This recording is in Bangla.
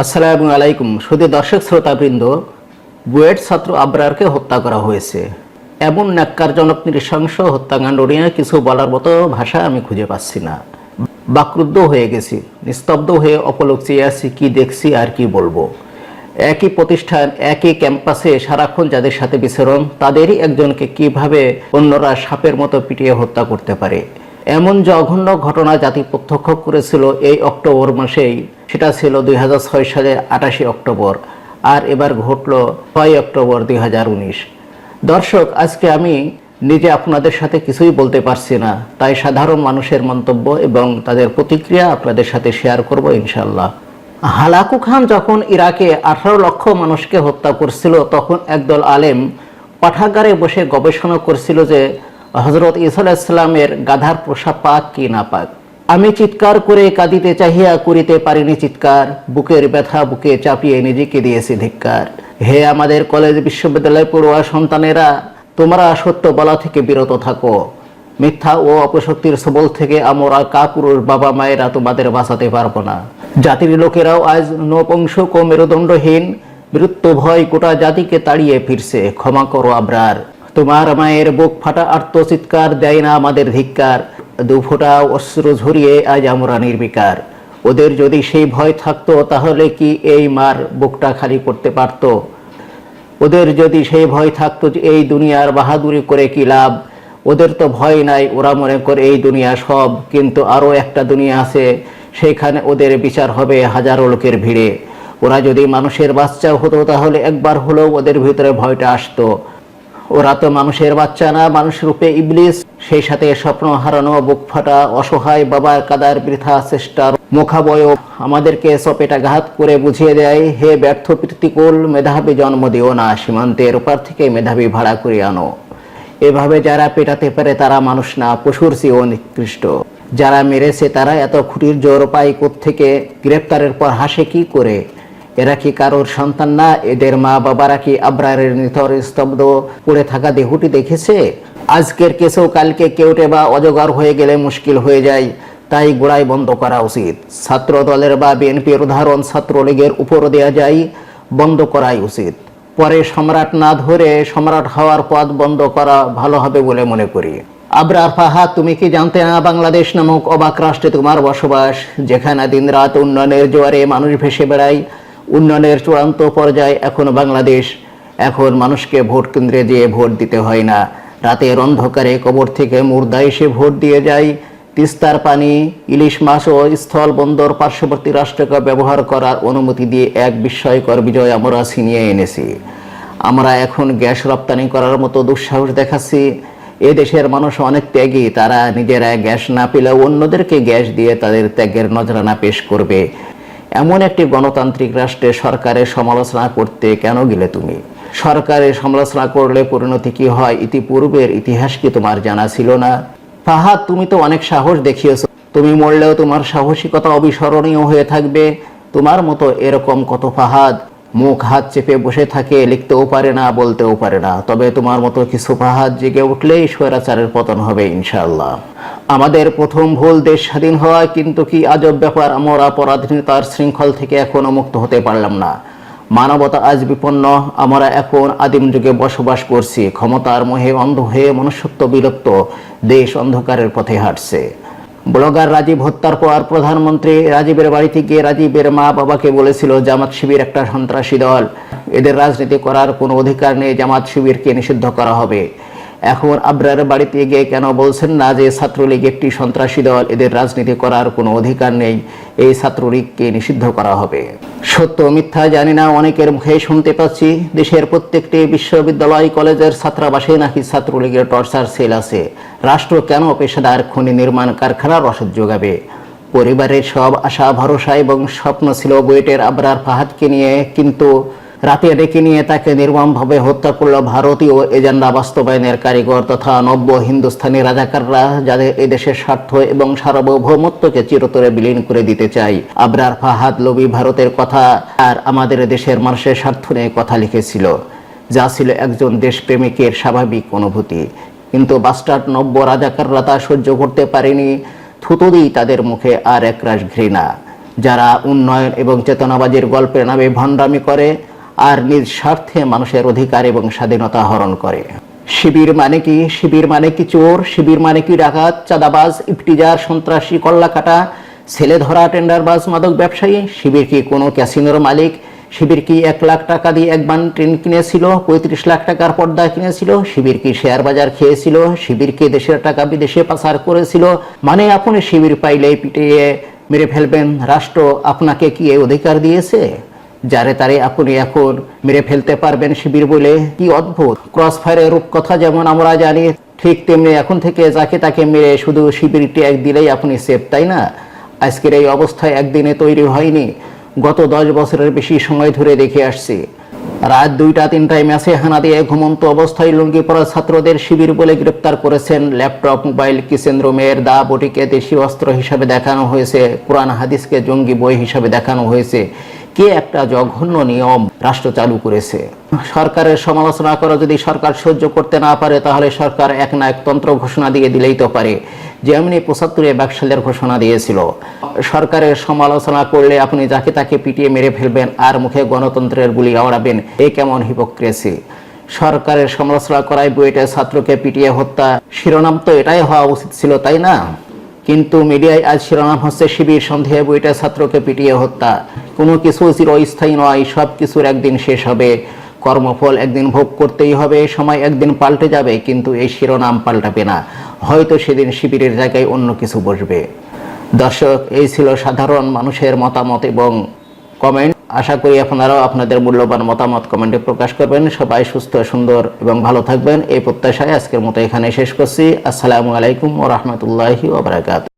আসসালামু আলাইকুম। শুধু দর্শক শ্রোতাবৃন্দ, বুয়েট ছাত্র আবরারকে হত্যা করা হয়েছে। এমন ন্যাক্কারজনক নৃশংস হত্যাকাণ্ড নিয়ে কিছু বলার মতো ভাষা আমি খুঁজে পাচ্ছি না। বাক্রুদ্ধ হয়ে গেছি, নিস্তব্ধ হয়ে অপলোক চেয়ে আছি, কি দেখছি আর কি বলব। একই প্রতিষ্ঠান, একই ক্যাম্পাসে সারাক্ষণ যাদের সাথে বিচরণ, তাদেরই একজনকে কীভাবে অন্যরা সাপের মতো পিটিয়ে হত্যা করতে পারে? এমন জঘন্য ঘটনা জাতি প্রত্যক্ষ করেছিল এই অক্টোবর মাসেই। সেটা ছিল দুই হাজার ছয় সালের আটাশি অক্টোবর, আর এবার ঘটল ছয় অক্টোবর দুই হাজার উনিশ। দর্শক, আজকে আমি নিজে আপনাদের সাথে কিছুই বলতে পারছি না, তাই সাধারণ মানুষের মন্তব্য এবং তাদের প্রতিক্রিয়া আপনাদের সাথে শেয়ার করব ইনশাল্লাহ হালাকু খান যখন ইরাকে আঠারো লক্ষ মানুষকে হত্যা করছিল, তখন একদল আলেম পাঠাগারে বসে গবেষণা করছিল যে হজরত ইসা ইসলামের গাধার প্রসাব পাক কি না পাক? আমি চিৎকার করে কাঁদিতে চাহিয়া করিতে পারিনি চিৎকার, বুকের ব্যথা বুকে চাপিয়ে নিজেকে দিয়েছি ধিক্কার। হে আমাদের কলেজ বিশ্ববিদ্যালয় পড়ুয়া সন্তানেরা, তোমরা সত্য বলা থেকে বিরত থাকো। মিথ্যা ও অপশক্তির সবল থেকে আমরা কাপুরুষ বাবা মায়েরা তোমাদের বাঁচাতে পারব না। জাতির লোকেরাও আজ নপংসক ও মেরুদণ্ডহীন মৃত্যু ভয় গোটা জাতিকে তাড়িয়ে ফিরছে। ক্ষমা করো আবরার। তোমার মায়ের বুক ফাটা আর্তচিৎকার দেয় না আমাদের ধিক্কার। দু ফোঁটা অস্ত্র ঝরিয়ে আজ আমরা নির্বিকার। ওদের যদি সেই ভয় থাকতো, তাহলে কি এই মার বুকটা খালি করতে পারতো? ওদের যদি সেই ভয় থাকতো যে এই দুনিয়ার বাহাদুরি করে কি লাভ? ওদের তো ভয় নাই, ওরা মনে করে এই দুনিয়া সব, কিন্তু আরও একটা দুনিয়া আছে, সেখানে ওদের বিচার হবে হাজারো লোকের ভিড়ে। ওরা যদি মানুষের বাচ্চা হতো, তাহলে একবার হলেও ওদের ভিতরে ভয়টা আসতো। ওরা তো মানুষের বাচ্চা না, মানুষ রূপে ইবলিস। সেই সাথে স্বপ্ন হারানো, বুক ফাটা, অসহায় বাবার কাদার বৃথা চেষ্টার মুখাবয় আমাদেরকে সপেটাঘাত করে বুঝিয়ে দেয়, হে ব্যর্থ প্রীতিকুল মেধাবী জন্ম দিও না সীমান্তের ওপার থেকে মেধাবী ভাড়া করে আনো। এভাবে যারা পেটাতে পারে তারা মানুষ না, পশুর চেয়েও নিকৃষ্ট। যারা মেরেছে তারা এত খুঁটির জোর পায় থেকে গ্রেপ্তারের পর হাসে কি করে? এরা কি কারোর সন্তান না? এদের মা বাবারা কি আবরারের নিথর স্তব্ধ পড়ে থাকা দেহটি দেখেছে? আজকের কেসেও কালকে কেউটে বা অজগর হয়ে গেলে মুশকিল হয়ে যায়। তাই গোড়ায় বন্ধ করা উচিত। ছাত্র দলের বা বিএনপির উদাহরণ ছাত্রলীগের উপর দেওয়া যায়। বন্ধ করাই উচিত। পরে সম্রাট না ধরে সম্রাট হওয়ার পথ বন্ধ করা ভালো হবে বলে মনে করি। আবরার ফাহা, তুমি কি জানতে না বাংলাদেশ নামক অবাক রাষ্ট্রে তোমার বসবাস? যেখানে দিন রাত উন্নয়নের জোয়ারে মানুষ ভেসে বেড়ায়। উন্নয়নের চূড়ান্ত পর্যায়ে এখন বাংলাদেশ, এখন মানুষকে ভোট কেন্দ্রে যেয়ে ভোট দিতে হয় না। রাতের অন্ধকারে কবর থেকে মুর্দা এসে ভোট দিয়ে যায়। তিস্তার পানি, ইলিশ মাছ ও স্থল বন্দর পার্শ্ববর্তী রাষ্ট্রকে ব্যবহার করার অনুমতি দিয়ে এক বিস্ময়কর বিজয় আমরা ছিনিয়ে এনেছি। আমরা এখন গ্যাস রপ্তানি করার মতো দুঃসাহস দেখাচ্ছি। এ দেশের মানুষ অনেক ত্যাগী, তারা নিজেরা গ্যাস না পেলেও অন্যদেরকে গ্যাস দিয়ে তাদের ত্যাগের নজরানা পেশ করবে। এমন একটি গণতান্ত্রিক রাষ্ট্রে সরকারের সমালোচনা করতে কেন গেলে তুমি? সরকারের সমালোচনা করলে পরিণতি কি হয়? ইতিপূর্বের ইতিহাস কি তোমার জানা ছিল না? ফাহাদ তুমি তো অনেক সাহস দেখিয়েছো। তুমি মরলেও তোমার সাহসিকতা অবিস্মরণীয় হয়ে থাকবে। তোমার মতো এরকম কত ফাহাদ মুখ, হাত চেপে বসে থাকে, লিখতেও পারে না, বলতেও পারে না। তবে তোমার মতো কিছু ফাহাদ জেগে উঠলেই স্বৈরাচারের পতন হবে ইনশাল্লাহ আমাদের প্রথম ভুল দেশ স্বাধীন হওয়া কিন্তু কি আজব ব্যাপার, আমরা পরাধীনতার শৃঙ্খল থেকে এখনও মুক্ত হতে পারলাম না। মানবতা আজ বিপন্ন, আমরা এখন আদিম যুগে বসবাস করছি, ক্ষমতার মোহে অন্ধ হয়ে মনুষ্যত্ব বিলুপ্ত, দেশ অন্ধকারের পথে হাঁটছে। ব্লগার রাজীব হত্যার পর প্রধানমন্ত্রী রাজীবের বাড়িতে গিয়ে রাজীবের মা বাবাকে বলেছিল, জামাত শিবির একটা সন্ত্রাসী দল। এদের রাজনীতি করার কোনো অধিকার নেই, জামাত শিবিরকে নিষিদ্ধ করা হবে। এখন আবরার বাড়িতে গিয়ে কেন বলছেন না যে ছাত্রলীগ একটি সন্ত্রাসী দল? এদের রাজনীতি করার কোনো অধিকার নেই। এই ছাত্রলীগকে নিষিদ্ধ করা হবে। সত্য মিথ্যা জানি না, অনেকের মুখে শুনতে পাচ্ছি। দেশের প্রত্যেকটি বিশ্ববিদ্যালয়, কলেজের ছাত্রাবাসে নাকি ছাত্রলীগের টর্চার সেল আছে। রাষ্ট্র কেন পেশাদার খনি নির্মাণ কারখানার রসদ যোগাবে? পরিবারের সব আশা, ভরসা এবং স্বপ্ন ছিল বুয়েটের আবরার ফাহাদকে নিয়ে, কিন্তু রাতে ডেকে নিয়ে তাকে নির্মমভাবে হত্যা করল ভারতীয় এজেন্ডা বাস্তবায়নের কারিগর তথা নব্য হিন্দুস্থানী রাজাকাররা যাদের এদেশের স্বার্থ এবং সার্বভৌমত্বকে চিরতরে বিলীন করে দিতে চাই আবরার ফাহাদ লবি ভারতের কথা আর আমাদের দেশের মানুষের স্বার্থ নিয়ে কথা লিখেছিল। যা ছিল একজন দেশপ্রেমিকের স্বাভাবিক অনুভূতি। কিন্তু বাস্টার্ড নব্য রাজাকাররা তা সহ্য করতে পারেনি। থুতু দিই তাদের মুখে আর একরাশ ঘৃণা। যারা উন্নয়ন এবং চেতনাবাজির গল্পের নামে ভণ্ডামি করে আর নিজ স্বার্থে মানুষের অধিকার এবং স্বাধীনতা হরণ করে। শিবির মানে কি? শিবির মানে কি চোর? শিবির মানে কি ডাকাত, চাঁদাবাজ ইফটিজার সন্ত্রাসী, কল্লাকাটা, ছেলে ধরা, টেন্ডারবাজ, মাদক ব্যবসায়ী? শিবির কি কোনো ক্যাসিনোর মালিক? শিবির কি এক লাখ টাকা দিয়ে এক বান ট্রেন কিনেছিল, পঁয়ত্রিশ লাখ টাকার পর্দা কিনেছিল? শিবির কি শেয়ার বাজার খেয়েছিল? শিবির কি দেশের টাকা বিদেশে পাচার করেছিল? মানে আপনি শিবির পাইলে পিটিয়ে মেরে ফেলবেন। রাষ্ট্র আপনাকে কি এই অধিকার দিয়েছে? যারে তারে আপনি এখন মেরে ফেলতে পারবেন শিবির বলে। কি অদ্ভুত। ক্রস ফায়ারের রূপকথা যেমন আমরা জানি, ঠিক তেমনি এখন থেকে যাকে তাকে মেরে শুধু শিবির ট্যাগ দিলেই আপনি সেফ তাই না? আজকের এই অবস্থায় একদিনে তৈরি হয়নি। গত দশ বছরের বেশি সময় ধরে দেখে আসছি। রাত দুইটা তিনটায় ম্যাচে হানা দিয়ে ঘুমন্ত অবস্থায় লুঙ্গি পড়া ছাত্রদের শিবির বলে গ্রেপ্তার করেছেন ল্যাপটপ, মোবাইল, কিচেন রুমের দা বটিকে দেশীয় অস্ত্র হিসাবে দেখানো হয়েছে, কোরআন, হাদিসকে জঙ্গি বই হিসাবে দেখানো হয়েছে। কে একটা জঘন্য নিয়ম রাষ্ট্র চালু করেছে? সরকারের সমালোচনা করা যদি সরকার সহ্য করতে না পারে, তাহলে সরকার এক না এক তন্ত্র ঘোষণা দিয়ে দিলেই তো পারে। যেমনি পঁচাত্তরে বাকশালের ঘোষণা দিয়েছিল। সরকারের সমালোচনা করলে আপনি যাকে তাকে পিটিয়ে মেরে ফেলবেন আর মুখে গণতন্ত্রের গুলি আওড়াবেন, এ কেমন হিপোক্রেসি সরকারের সমালোচনা করায় বুয়েটের ছাত্রকে পিটিয়ে হত্যা। শিরোনাম তো এটাই হওয়া উচিত ছিল, তাই না? কিন্তু মিডিয়ায় আজ শিরোনাম হচ্ছে শিবির, সন্দেহে বইটা ছাত্রকে পিটিয়ে হত্যা। কোনো কিছু চিরস্থায়ী নয় সব কিছুর একদিন শেষ হবে। কর্মফল একদিন ভোগ করতেই হবে, সময় একদিন পাল্টে যাবে, কিন্তু এই শিরোনাম পাল্টাবে না। হয়তো সেদিন শিবিরের জায়গায় অন্য কিছু বসবে। দর্শক, এই ছিল সাধারণ মানুষের মতামত এবং কমেন্ট আশা করি আপনারাও আপনাদের মূল্যবান মতামত কমেন্টে প্রকাশ করবেন। সবাই সুস্থ, সুন্দর এবং ভালো থাকবেন। এই প্রত্যাশায় আজকের মতো এখানে শেষ করছি। আসসালামু আলাইকুম ও রহমতুল্লাহি